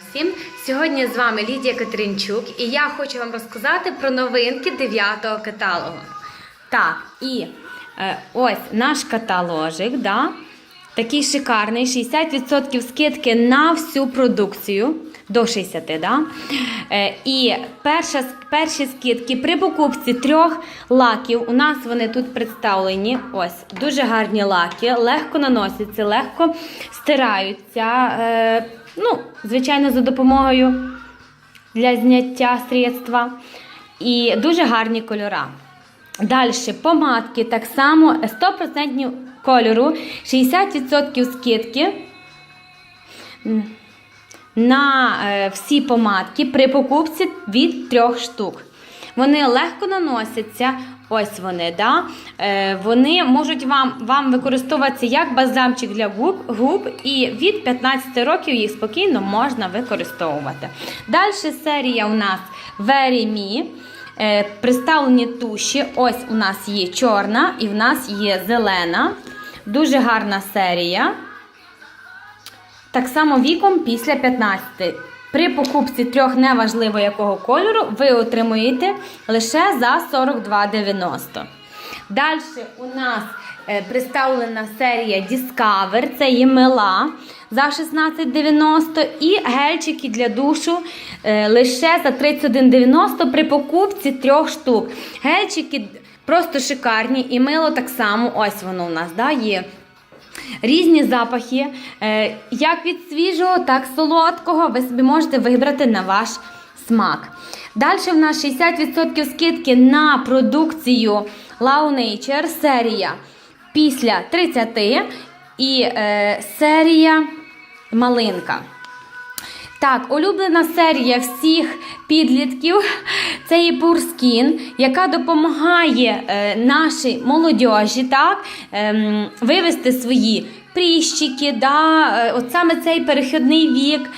Всім сьогодні з вами Лідія Катеринчук, і я хочу вам розказати про новинки 9-го каталогу. Так, і е, ось наш каталожик, да? такий шикарний, 60% скидки на всю продукцію. До 60, да? Е, і перша, перші скидки при покупці трьох лаків. У нас вони тут представлені. Ось дуже гарні лаки, легко наносяться, легко стираються. Е, ну, звичайно, за допомогою для зняття средства. І дуже гарні кольора. Далі помадки так само 100% кольору, 60% скидки на е, всі помадки при покупці від трьох штук. Вони легко наносяться. Ось вони, да? Е, вони можуть вам вам використовуватися як бальзамчик для губ, губ, і від 15 років їх спокійно можна використовувати. Далі серія у нас Very Me. Е, представлені туші. Ось у нас є чорна і в нас є зелена. Дуже гарна серія. Так само віком після 15. При покупці трьох неважливо якого кольору, ви отримуєте лише за 42,90. Далі у нас е, представлена серія Discover, це є мила за 16,90 і гельчики для душу е, лише за 31,90 при покупці трьох штук. Гельчики просто шикарні і мило так само, ось воно у нас да, є. Різні запахи, е, як від свіжого, так і солодкого, ви собі можете вибрати на ваш смак. Далі в нас 60% скидки на продукцію Lau Nature серія після 30 і е, серія малинка. Так, улюблена серія всіх підлітків це є Pure яка допомагає е, нашій молодіжі так, ем, вивести свої пріщики, да, е, от саме цей перехідний вік.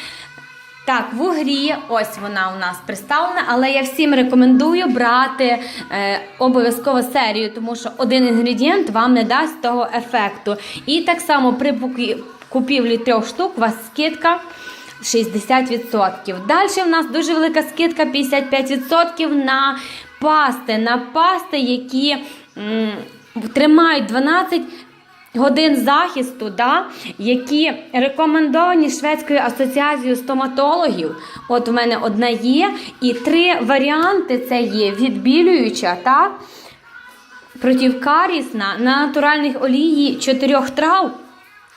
Так, в угрі, ось вона у нас представлена, але я всім рекомендую брати е, обов'язково серію, тому що один інгредієнт вам не дасть того ефекту. І так само при купівлі трьох штук у вас скидка 60%. Далі в нас дуже велика скидка 55% на пасти, на пасти, які м, тримають 12 годин захисту, да, які рекомендовані Шведською асоціацією стоматологів. От у мене одна є, і три варіанти це є відбілююча, так, противкарісна, на натуральних олії чотирьох трав.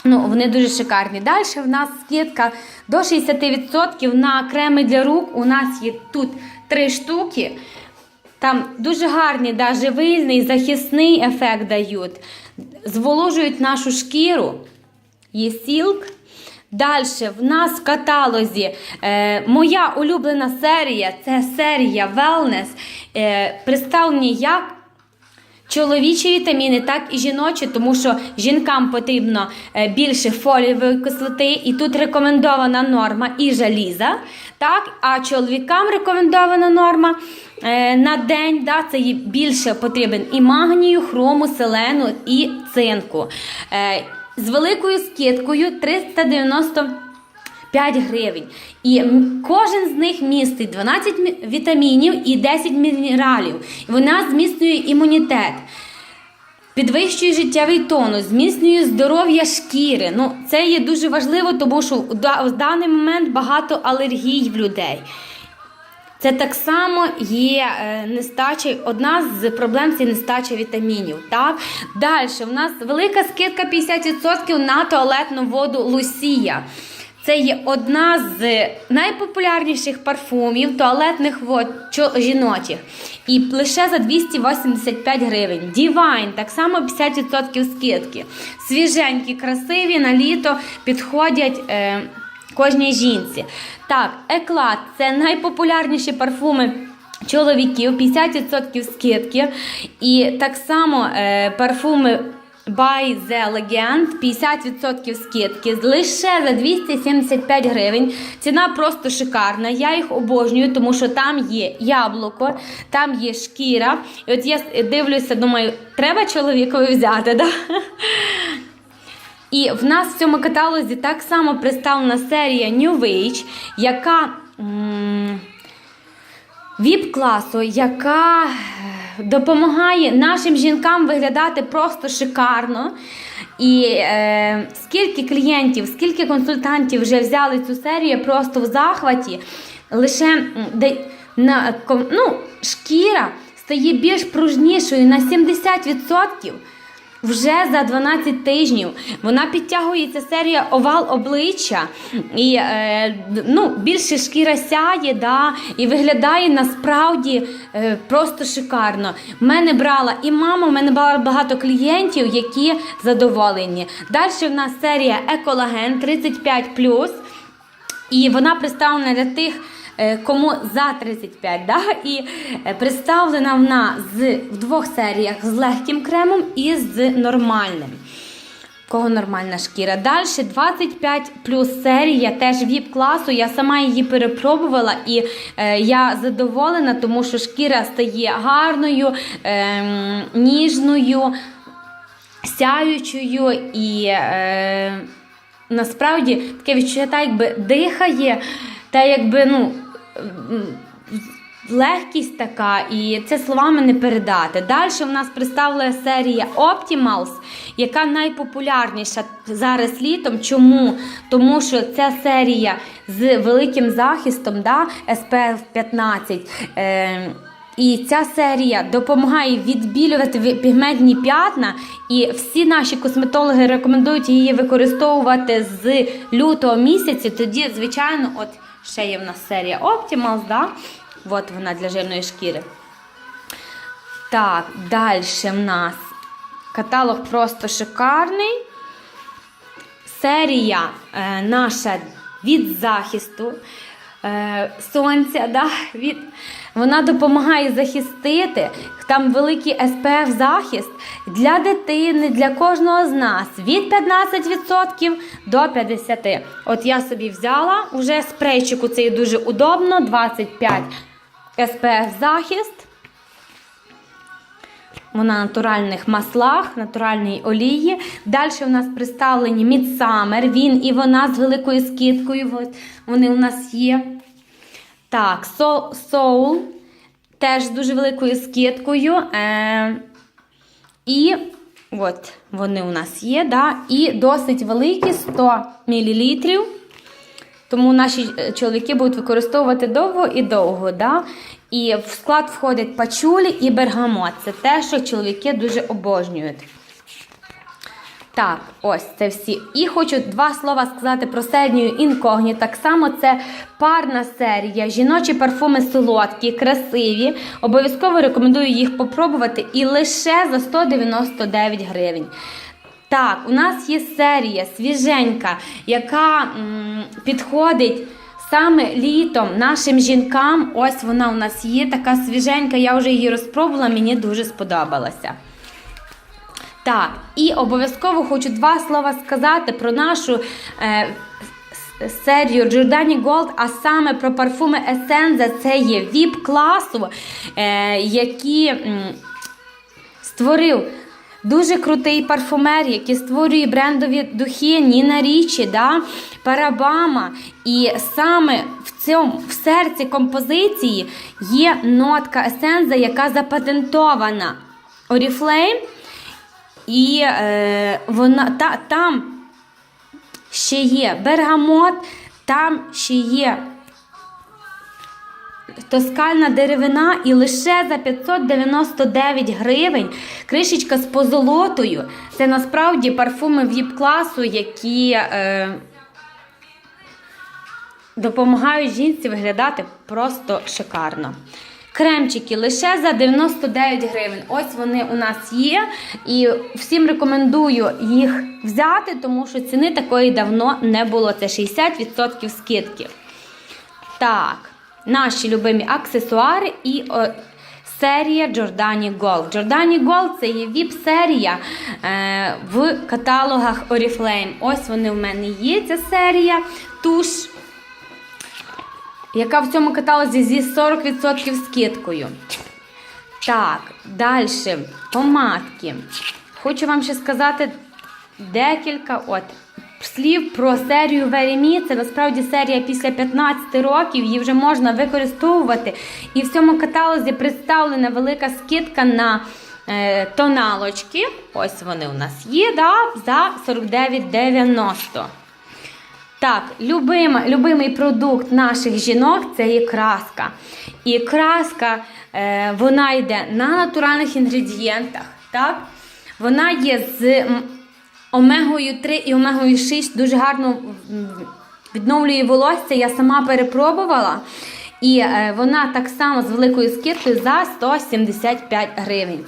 Ну, вони дуже шикарні. Далі в нас скидка до 60% на креми для рук. У нас є тут три штуки. Там дуже гарний, да, живильний, захисний ефект дають. Зволожують нашу шкіру. Є сілк. Далі в нас в каталозі е, моя улюблена серія це серія Wellness. Е, представлені як Чоловічі вітаміни, так і жіночі, тому що жінкам потрібно е, більше фолієвої кислоти, і тут рекомендована норма і жаліза. Так, а чоловікам рекомендована норма е, на день, да, це більше потрібен і магнію, хрому, селену і цинку. Е, з великою скидкою 390 5 гривень. І кожен з них містить 12 вітамінів і 10 мінералів. І вона зміцнює імунітет. Підвищує життєвий тонус, зміцнює здоров'я шкіри. Ну, це є дуже важливо, тому що в даний момент багато алергій в людей. Це так само є е, нестача, одна з проблем це нестача вітамінів. Так? Далі в нас велика скидка 50% на туалетну воду Лусія. Це є одна з найпопулярніших парфумів туалетних вод жіночих. І лише за 285 гривень. Divine, так само 50% скидки. Свіженькі, красиві на літо підходять. Е, кожній жінці. Так, еклад це найпопулярніші парфуми. Чоловіків 50% скидки. І так само е, парфуми By the Legend 50% скидки лише за 275 гривень. Ціна просто шикарна. Я їх обожнюю, тому що там є яблуко, там є шкіра. І от я дивлюся, думаю, треба чоловікові взяти. Да? І в нас в цьому каталозі так само представлена серія New Age, яка. ВІП-класу, яка допомагає нашим жінкам виглядати просто шикарно. І е, скільки клієнтів, скільки консультантів вже взяли цю серію просто в захваті. Лише де, на, ну, шкіра стає більш пружнішою на 70% вже за 12 тижнів. Вона підтягується серія овал обличчя, і е, ну, більше шкіра сяє, да, і виглядає насправді е, просто шикарно. Мене брала і мама, в мене було багато клієнтів, які задоволені. Далі в нас серія Еколаген 35 і вона представлена для тих, кому за 35, да? і е, представлена вона з, в двох серіях з легким кремом і з нормальним. Кого нормальна шкіра. Далі 25 плюс серія, теж віп класу. Я сама її перепробувала і е, я задоволена, тому що шкіра стає гарною, ем, ніжною, сяючою і е, насправді таке відчуття, якби дихає, та якби ну. Легкість така, і це словами не передати. Далі в нас представлена серія Optimals, яка найпопулярніша зараз літом. Чому? Тому що ця серія з великим захистом, да, SPF 15. Е, і ця серія допомагає відбілювати пігментні п'ятна, і всі наші косметологи рекомендують її використовувати з лютого місяця. Тоді, звичайно, от ще є в нас серія Optimals, да? От вона для жирної шкіри. Так, далі в нас каталог просто шикарний. Серія е, наша від захисту е, сонця. Да? Від, вона допомагає захистити. Там великий SPF захист для дитини, для кожного з нас від 15% до 50%. От я собі взяла уже спрейчику, це дуже удобно. 25 SPF захист. Вона на натуральних маслах, натуральній олії. Далі у нас представлені Midsummer, він і вона з великою скидкою. Вони у нас є. Так, Soul теж з дуже великою скидкою. Е, і от вони у нас є. Да, І досить великі 100 мл. Тому наші е, чоловіки будуть використовувати довго і довго. Да? І в склад входять пачулі і бергамот. Це те, що чоловіки дуже обожнюють. Так, ось це всі. І хочу два слова сказати про серію інкогні. Так само це парна серія. Жіночі парфуми солодкі, красиві. Обов'язково рекомендую їх попробувати і лише за 199 гривень. Так, у нас є серія свіженька, яка м, підходить саме літом нашим жінкам. Ось вона у нас є, така свіженька, я вже її розпробувала, мені дуже сподобалася. Так, і обов'язково хочу два слова сказати про нашу е, серію Giordani Gold, а саме про парфуми Essenza. Це є VIP класу, е, які м, створив дуже крутий парфумер, який створює брендові духи Ніна Річі, да? Парабама. І саме в цьому в серці композиції є нотка Есенза, яка запатентована Oriflame. І е, вона та, там ще є бергамот, там ще є тоскальна деревина, і лише за 599 гривень кришечка з позолотою. Це насправді парфуми віп-класу, які е, допомагають жінці виглядати просто шикарно. Кремчики лише за 99 гривень. Ось вони у нас є. І всім рекомендую їх взяти, тому що ціни такої давно не було. Це 60% скидки. Так, наші любимі аксесуари і о, серія Giordani Gold. Giordani Gold це є VIP-серія е, в каталогах Oriflame. Ось вони в мене є. Ця серія. Туш яка в цьому каталозі зі 40% скидкою. Так, далі помадки. Хочу вам ще сказати декілька от слів про серію Веремі. Це насправді серія після 15 років. Її вже можна використовувати. І в цьому каталозі представлена велика скидка на е, тоналочки. Ось вони у нас є, да, за 49,90. Так, любима, любимий продукт наших жінок це є краска. І краска е, вона йде на натуральних інгредієнтах. Так? Вона є з омегою 3 і омегою 6, дуже гарно відновлює волосся. Я сама перепробувала. І е, вона так само з великою скидкою за 175 гривень.